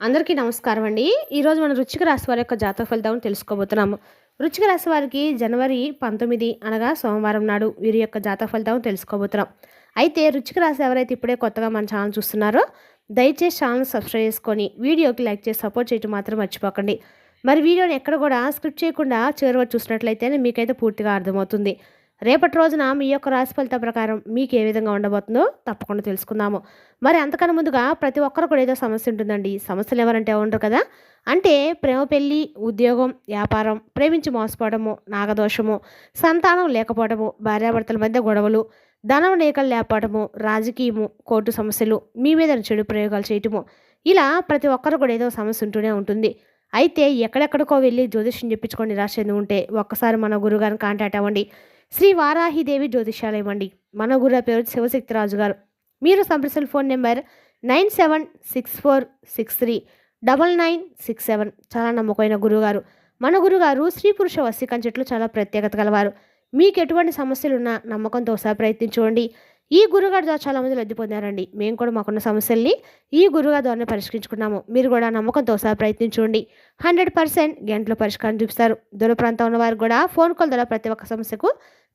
అందరికీ నమస్కారం అండి. ఈరోజు మనం రుచిక రాశి వారి యొక్క జాతక ఫలితం తెలుసుకోబోతున్నాము. రుచిక రాశి వారికి జనవరి పంతొమ్మిది అనగా సోమవారం నాడు వీరి యొక్క జాతక ఫలితం తెలుసుకోబోతున్నాం. అయితే రుచిక రాశి ఎవరైతే ఇప్పుడే కొత్తగా మన ఛానల్ చూస్తున్నారో దయచేసి ఛానల్ సబ్స్క్రైబ్ చేసుకొని వీడియోకి లైక్ చేసి సపోర్ట్ చేయడం మాత్రం మర్చిపోకండి. మరి వీడియోని ఎక్కడ కూడా స్క్రిప్ట్ చేయకుండా చివరి వరకు చూసినట్లయితేనే మీకైతే పూర్తిగా అర్థమవుతుంది. రేపటి రోజున మీ యొక్క రాశి ఫలితం ప్రకారం మీకు ఏ విధంగా ఉండబోతుందో తప్పకుండా తెలుసుకుందాము. మరి అంతకన్నా ముందుగా ప్రతి ఒక్కరు కూడా ఏదో సమస్య ఉంటుందండి. సమస్యలు ఎవరంటే ఉండరు కదా. అంటే ప్రేమ పెళ్ళి ఉద్యోగం వ్యాపారం ప్రేమించి మోసపోవడము నాగదోషము సంతానం లేకపోవడము భార్యాభర్తల మధ్య గొడవలు ధనం నేకలు లేపడము రాజకీయము కోర్టు సమస్యలు మీ మీద చెడు ప్రయోగాలు చేయటము. ఇలా ప్రతి ఒక్కరు కూడా ఏదో సమస్య ఉంటూనే ఉంటుంది. అయితే ఎక్కడెక్కడికో వెళ్ళి జ్యోతిష్యం చెప్పించుకొని నిరాశ ఉంటే ఒక్కసారి మన గురుగారిని కాంటాక్ట్ అవ్వండి. శ్రీ వారాహిదేవి జ్యోతిష్యాలయం అండి మన గురు పేరు శివశక్తిరాజు గారు మీరు సంప్రదించిన phone number nine seven six four six three double nine six seven. చాలా నమ్మకమైన గురుగారు. మన గురుగారు స్త్రీ పురుష వశీకరణ చెట్లు చాలా ప్రత్యేకత గలవారు. మీకు ఎటువంటి సమస్యలున్నా నమ్మకంతో ఒకసారి ప్రయత్నించుకోండి ఈ గురుగారి ద్వారా చాలామంది లబ్ధి పొందారండి. మేము కూడా మాకున్న సమస్యల్ని ఈ గురుగారి ద్వారానే పరిష్కరించుకున్నాము. మీరు కూడా నమ్మకంతో ఒకసారి ప్రయత్నించుకోండి. హండ్రెడ్ పర్సెంట్ గంటలో పరిష్కారం చూపిస్తారు. దూర ప్రాంతం ఉన్న వారు కూడా ఫోన్ కాల్ ద్వారా ప్రతి ఒక్క సమస్యకు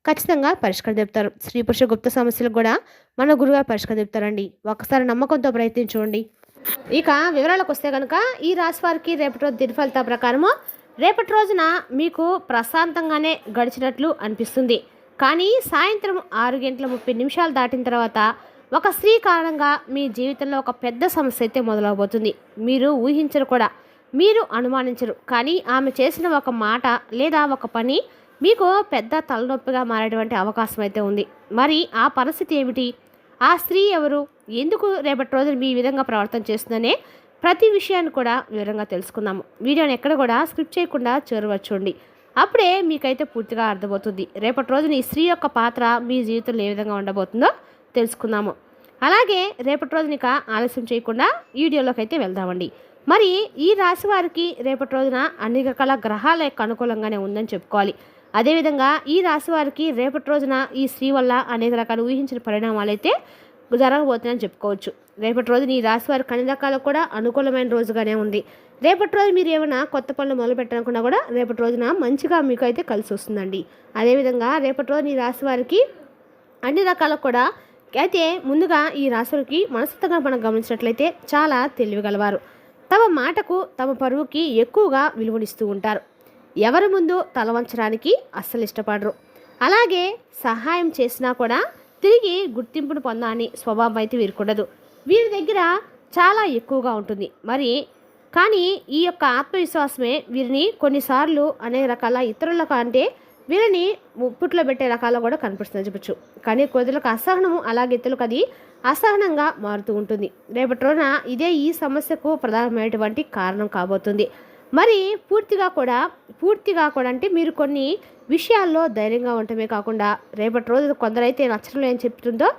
ఖచ్చితంగా పరిష్కారం చెప్తారు. స్త్రీ పురుష గుప్త సమస్యలకు కూడా మన గురుగారు పరిష్కారం చెప్తారండి. ఒకసారి నమ్మకంతో ప్రయత్నించుకోండి. ఇక వివరాలకు వస్తే కనుక ఈ రాశి వారికి రేపటి రోజు దిన ప్రకారము రేపటి రోజున మీకు ప్రశాంతంగానే గడిచినట్లు అనిపిస్తుంది. కానీ సాయంత్రం ఆరు గంటల ముప్పై నిమిషాలు దాటిన తర్వాత ఒక స్త్రీ కారణంగా మీ జీవితంలో ఒక పెద్ద సమస్య అయితే మొదలవబోతుంది. మీరు ఊహించరు కూడా. మీరు అనుమానించరు. కానీ ఆమె చేసిన ఒక మాట లేదా ఒక పని మీకు పెద్ద తలనొప్పిగా మారేటువంటి అవకాశం అయితే ఉంది. మరి ఆ పరిస్థితి ఏమిటి? ఆ స్త్రీ ఎవరు? ఎందుకు రేపటి రోజున మీ విధంగా ప్రవర్తన చేస్తుందనే ప్రతి విషయాన్ని కూడా వివరంగా తెలుసుకుందాము. వీడియోని ఎక్కడ కూడా స్క్రిప్ట్ చేయకుండా చేరవచ్చుండి అప్పుడే మీకైతే పూర్తిగా అర్థమవుతుంది. రేపటి రోజున ఈ స్త్రీ యొక్క పాత్ర మీ జీవితంలో ఏ విధంగా ఉండబోతుందో తెలుసుకుందాము. అలాగే రేపటి రోజున ఇక ఆలస్యం చేయకుండా వీడియోలోకి అయితే వెళ్దామండి. మరి ఈ రాశి వారికి రేపటి రోజున అన్ని రకాల గ్రహాల యొక్క అనుకూలంగానే ఉందని చెప్పుకోవాలి. అదేవిధంగా ఈ రాశి వారికి రేపటి రోజున ఈ స్త్రీ వల్ల అనేక రకాల ఊహించిన పరిణామాలు అయితే జరగబోతున్నాయని చెప్పుకోవచ్చు. రేపటి రోజు ఈ రాశి వారికి అన్ని రకాలకు కూడా అనుకూలమైన రోజుగానే ఉంది. రేపటి రోజు మీరు ఏమైనా కొత్త పనులు మొదలు పెట్టాలనుకున్నా కూడా రేపటి రోజున మంచిగా మీకు అయితే కలిసి వస్తుందండి. అదేవిధంగా రేపటి రోజు ఈ రాశి వారికి అన్ని రకాలకు కూడా అయితే ముందుగా ఈ రాశులకి మనస్తత్వంగా మనం గమనించినట్లయితే చాలా తెలివిగలవారు తమ మాటకు తమ పరువుకి ఎక్కువగా విలువనిస్తూ ఉంటారు. ఎవరి ముందు తలవంచడానికి అస్సలు ఇష్టపడరు. అలాగే సహాయం చేసినా కూడా తిరిగి గుర్తింపును పొందాలని స్వభావం అయితే వీరుకుండదు. వీరి దగ్గర చాలా ఎక్కువగా ఉంటుంది. మరి కానీ ఈ యొక్క ఆత్మవిశ్వాసమే వీరిని కొన్నిసార్లు అనేక రకాల ఇతరుల కంటే వీరిని ముప్పుట్లో పెట్టే రకాలు కూడా కనిపిస్తుంది చెప్పచ్చు కానీ కొద్దులకు అసహనము అలాగే ఇతరులకు అది అసహనంగా మారుతూ ఉంటుంది. రేపటి రోజున ఇదే ఈ సమస్యకు ప్రధానమైనటువంటి కారణం కాబోతుంది. మరి పూర్తిగా కూడా పూర్తిగా కూడా అంటే మీరు కొన్ని విషయాల్లో ధైర్యంగా ఉండటమే కాకుండా రేపటి రోజు కొందరైతే నచ్చడం లేని చెప్తుందో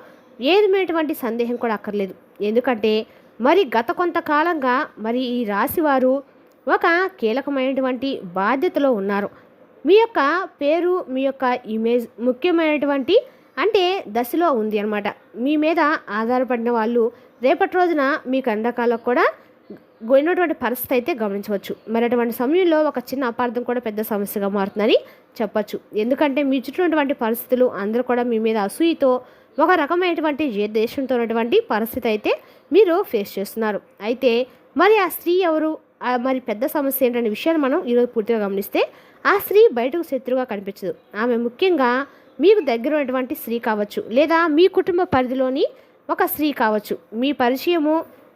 ఏదమైనటువంటి సందేహం కూడా అక్కర్లేదు. ఎందుకంటే మరి గత కొంతకాలంగా మరి ఈ రాశివారు ఒక కీలకమైనటువంటి బాధ్యతలో ఉన్నారు. మీ యొక్క పేరు మీ యొక్క ఇమేజ్ ముఖ్యమైనటువంటి అంటే దశలో ఉంది అనమాట మీ మీద ఆధారపడిన వాళ్ళు రేపటి రోజున మీకు అందకాలకు కూడా గోయినటువంటి పరిస్థితి అయితే గమనించవచ్చు. మరి అటువంటి సమయంలో ఒక చిన్న అపార్థం కూడా పెద్ద సమస్యగా మారుతుందని చెప్పచ్చు. ఎందుకంటే మీ చుట్టూ ఉన్నటువంటి పరిస్థితులు అందరూ కూడా మీ మీద అసూయతో ఒక రకమైనటువంటి ఏ ఉన్నటువంటి పరిస్థితి అయితే మీరు ఫేస్ చేస్తున్నారు. అయితే మరి ఆ స్త్రీ ఎవరు? మరి పెద్ద సమస్య ఏంటనే విషయాన్ని మనం ఈరోజు పూర్తిగా గమనిస్తే ఆ స్త్రీ బయటకు శత్రువుగా కనిపించదు. ఆమె ముఖ్యంగా మీకు దగ్గర ఉన్నటువంటి స్త్రీ కావచ్చు. లేదా మీ కుటుంబ పరిధిలోని ఒక స్త్రీ కావచ్చు. మీ పరిచయము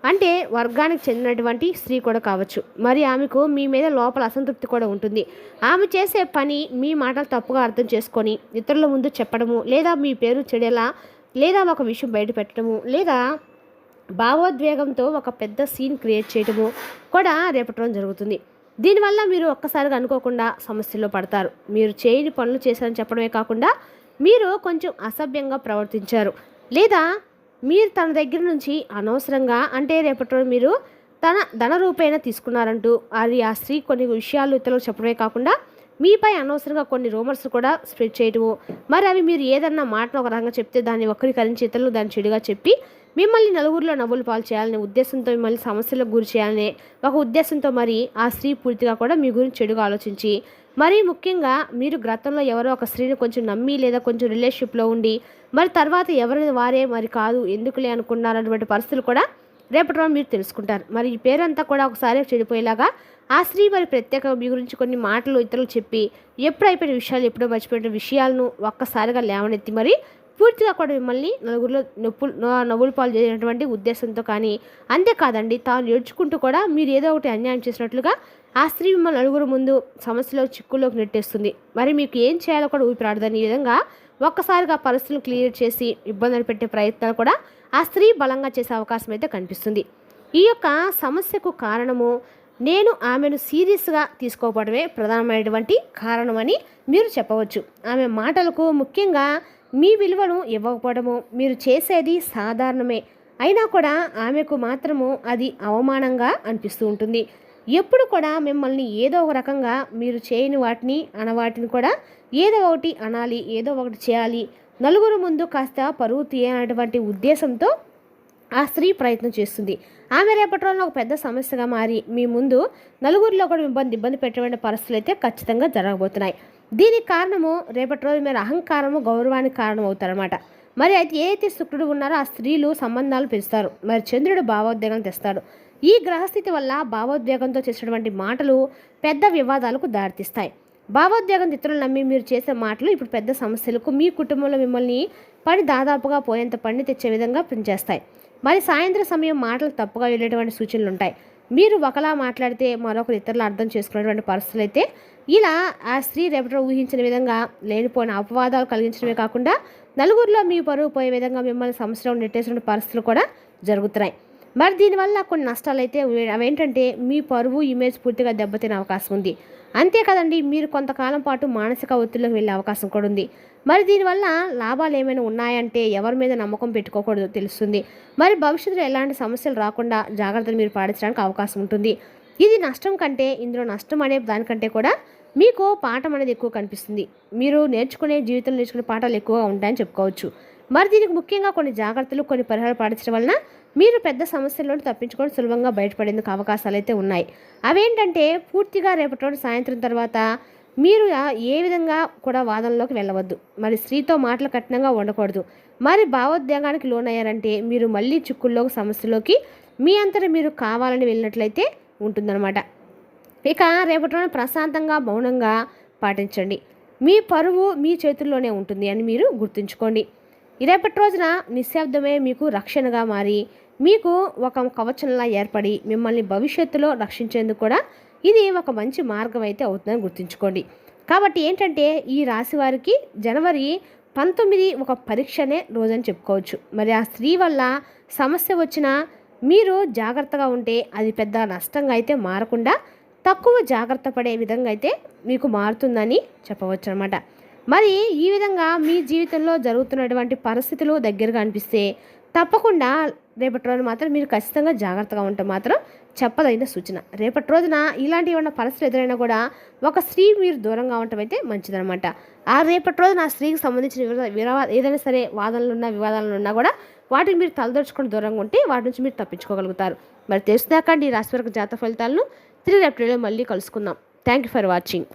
అంటే వర్గానికి చెందినటువంటి స్త్రీ కూడా కావచ్చు. మరి ఆమెకు మీ మీద లోపల అసంతృప్తి కూడా ఉంటుంది. ఆమె చేసే పని మీ మాటలు తప్పుగా అర్థం చేసుకొని ఇతరుల ముందు చెప్పడము లేదా మీ పేరు చెడేలా లేదా ఒక విషయం బయట పెట్టడము లేదా భావోద్వేగంతో ఒక పెద్ద సీన్ క్రియేట్ చేయడము కూడా రేపటి రోజు జరుగుతుంది. దీనివల్ల మీరు ఒక్కసారిగా అనుకోకుండా సమస్యల్లో పడతారు. మీరు చేయని పనులు చేశారని చెప్పడమే కాకుండా మీరు కొంచెం అసభ్యంగా ప్రవర్తించారు. లేదా మీరు తన దగ్గర నుంచి అనవసరంగా అంటే రేపటి రోజు మీరు తన ధన రూపేణ తీసుకున్నారంటూ అది ఆ స్త్రీ కొన్ని విషయాలు ఇతరులకు చెప్పడమే కాకుండా మీపై అనవసరంగా కొన్ని రూమర్స్ కూడా స్ప్రెడ్ చేయటము. మరి అవి మీరు ఏదన్నా మాటను ఒక రకంగా చెప్తే దాన్ని వక్రీకరించి ఇతరులు దాన్ని చెడుగా చెప్పి మిమ్మల్ని నలుగురిలో నవ్వులు పాలు చేయాలనే ఉద్దేశంతో మిమ్మల్ని సమస్యలకు గురి చేయాలనే ఒక ఉద్దేశంతో మరి ఆ స్త్రీ పూర్తిగా కూడా మీ గురించి చెడుగా ఆలోచించి మరీ ముఖ్యంగా మీరు గతంలో ఎవరో ఒక స్త్రీని కొంచెం నమ్మి లేదా కొంచెం రిలేషన్షిప్లో ఉండి మరి తర్వాత ఎవరిని వారే మరి కాదు ఎందుకులే అనుకున్నారన్నటువంటి పరిస్థితులు కూడా రేపటి రోజు మీరు తెలుసుకుంటారు. మరి ఈ పేరంతా కూడా ఒకసారి చెడిపోయేలాగా ఆ స్త్రీ వారి ప్రత్యేక మీ గురించి కొన్ని మాటలు ఇతరులు చెప్పి ఎప్పుడు అయిపోయిన విషయాలు ఎప్పుడో మర్చిపోయిన విషయాలను ఒక్కసారిగా లేవనెత్తి మరి పూర్తిగా కూడా మిమ్మల్ని నలుగురిలో నొప్పులు నవ్వులు పాలు చేసినటువంటి ఉద్దేశంతో కానీ అంతేకాదండి తాను ఏడ్చుకుంటూ కూడా మీరు ఏదో ఒకటి అన్యాయం చేసినట్లుగా ఆ స్త్రీ మిమ్మల్ని నలుగురు ముందు సమస్యలో చిక్కుల్లోకి నెట్టేస్తుంది. మరి మీకు ఏం చేయాలో కూడా ఊపిరాడదని ఈ విధంగా ఒక్కసారిగా పరిస్థితులు క్లియర్ చేసి ఇబ్బందులు పెట్టే ప్రయత్నాలు కూడా ఆ స్త్రీ బలంగా చేసే అవకాశం అయితే కనిపిస్తుంది. ఈ యొక్క సమస్యకు కారణము నేను ఆమెను సీరియస్గా తీసుకోవడమే ప్రధానమైనటువంటి కారణమని మీరు చెప్పవచ్చు. ఆమె మాటలకు ముఖ్యంగా మీ విలువను ఇవ్వకపోవడము మీరు చేసేది సాధారణమే. అయినా కూడా ఆమెకు మాత్రము అది అవమానంగా అనిపిస్తూ ఉంటుంది. ఎప్పుడు కూడా మిమ్మల్ని ఏదో ఒక రకంగా మీరు చేయని వాటిని అనవాటిని కూడా ఏదో ఒకటి అనాలి ఏదో ఒకటి చేయాలి నలుగురు ముందు కాస్త పరువు తీయనటువంటి ఉద్దేశంతో ఆ స్త్రీ ప్రయత్నం చేస్తుంది. ఆమె రేపటి రోజున ఒక పెద్ద సమస్యగా మారి మీ ముందు నలుగురిలో కూడా ఇబ్బంది ఇబ్బంది పెట్టేటువంటి పరిస్థితులు అయితే ఖచ్చితంగా జరగబోతున్నాయి. దీనికి కారణము రేపటి రోజు మీరు అహంకారము గౌరవానికి కారణం అవుతారనమాట మరి అయితే ఏదైతే శుక్రుడు ఉన్నారో ఆ స్త్రీలు సంబంధాలు పెంచుతారు. మరి చంద్రుడు భావోద్వేగం తెస్తాడు. ఈ గ్రహస్థితి వల్ల భావోద్వేగంతో చేసినటువంటి మాటలు పెద్ద వివాదాలకు దారితీస్తాయి. భావోద్వేగం ఇతరులు నమ్మి మీరు చేసే మాటలు ఇప్పుడు పెద్ద సమస్యలకు మీ కుటుంబంలో మిమ్మల్ని పని దాదాపుగా పోయేంత పని తెచ్చే విధంగా పనిచేస్తాయి. మరి సాయంత్రం సమయం మాటలు తప్పుగా వెళ్ళేటువంటి సూచనలు ఉంటాయి. మీరు ఒకలా మాట్లాడితే మరొకరు ఇతరులు అర్థం చేసుకునేటువంటి పరిస్థితులు అయితే ఇలా ఆ స్త్రీ రేపటి ఊహించిన విధంగా లేనిపోయిన అపవాదాలు కలిగించడమే కాకుండా నలుగురిలో మీ పరువు పోయే విధంగా మిమ్మల్ని సమస్యలో నెట్టేసిన పరిస్థితులు కూడా జరుగుతున్నాయి. మరి దీనివల్ల కొన్ని నష్టాలు అయితే అవేంటంటే మీ పరువు ఇమేజ్ పూర్తిగా దెబ్బతినే అవకాశం ఉంది. అంతే కదండి మీరు కొంతకాలం పాటు మానసిక ఒత్తిడిలోకి వెళ్ళే అవకాశం కూడా ఉంది. మరి దీనివల్ల లాభాలు ఏమైనా ఉన్నాయంటే ఎవరి మీద నమ్మకం పెట్టుకోకూడదు తెలుస్తుంది. మరి భవిష్యత్తులో ఎలాంటి సమస్యలు రాకుండా జాగ్రత్తలు మీరు పాటించడానికి అవకాశం ఉంటుంది. ఇది నష్టం కంటే ఇందులో నష్టం అనే దానికంటే కూడా మీకు పాఠం అనేది ఎక్కువ కనిపిస్తుంది. మీరు నేర్చుకునే జీవితంలో నేర్చుకునే పాఠాలు ఎక్కువగా ఉంటాయని చెప్పుకోవచ్చు. మరి దీనికి ముఖ్యంగా కొన్ని జాగ్రత్తలు కొన్ని పరిహారాలు పాటించడం వలన మీరు పెద్ద సమస్యలను తప్పించుకొని సులభంగా బయటపడేందుకు అవకాశాలు అయితే ఉన్నాయి. అవేంటంటే పూర్తిగా రేపటి రోజు సాయంత్రం తర్వాత మీరు ఏ విధంగా కూడా వాదనలోకి వెళ్ళవద్దు. మరి స్త్రీతో మాటలు కఠినంగా ఉండకూడదు. మరి భావోద్వేగానికి లోనయ్యారంటే మీరు మళ్ళీ చిక్కుల్లోకి సమస్యలోకి మీ అంతటా మీరు కావాలని వెళ్ళినట్లయితే ఉంటుందన్నమాట. ఇక రేపటి రోజున ప్రశాంతంగా మౌనంగా పాటించండి. మీ పరువు మీ చేతుల్లోనే ఉంటుంది అని మీరు గుర్తుంచుకోండి. రేపటి రోజున నిశ్శబ్దమే మీకు రక్షణగా మారి మీకు ఒక కవచంలా ఏర్పడి మిమ్మల్ని భవిష్యత్తులో రక్షించేందుకు కూడా ఇది ఒక మంచి మార్గం అయితే అవుతుందని గుర్తుంచుకోండి. కాబట్టి ఏంటంటే ఈ రాశి వారికి జనవరి పంతొమ్మిది ఒక పరీక్షనే రోజని చెప్పుకోవచ్చు. మరి ఆ స్త్రీ వల్ల సమస్య వచ్చినా మీరు జాగ్రత్తగా ఉంటే అది పెద్ద నష్టంగా అయితే మారకుండా తక్కువ జాగ్రత్త పడే విధంగా అయితే మీకు మారుతుందని చెప్పవచ్చు అనమాట మరి ఈ విధంగా మీ జీవితంలో జరుగుతున్నటువంటి పరిస్థితులు దగ్గరగా అనిపిస్తే తప్పకుండా రేపటి రోజున మాత్రం మీరు ఖచ్చితంగా జాగ్రత్తగా ఉంటే మాత్రం చెప్పదగిన సూచన. రేపటి రోజున ఇలాంటి ఏమైనా పరిస్థితులు ఎదురైనా కూడా ఒక స్త్రీ మీరు దూరంగా ఉండటం అయితే మంచిదనమాట ఆ రేపటి రోజున ఆ స్త్రీకి సంబంధించిన వివా ఏదైనా సరే వాదనలు ఉన్నా వివాదాలు ఉన్నా కూడా వాటిని మీరు తలదొచ్చుకొని దూరంగా ఉంటే వాటి నుంచి మీరు తప్పించుకోగలుగుతారు. మరి తెలుసుదాకండి ఈ రాశివర్గ జాత ఫలితాలను. తిరిగి రేపటిలో మళ్ళీ కలుసుకుందాం. Thank you for watching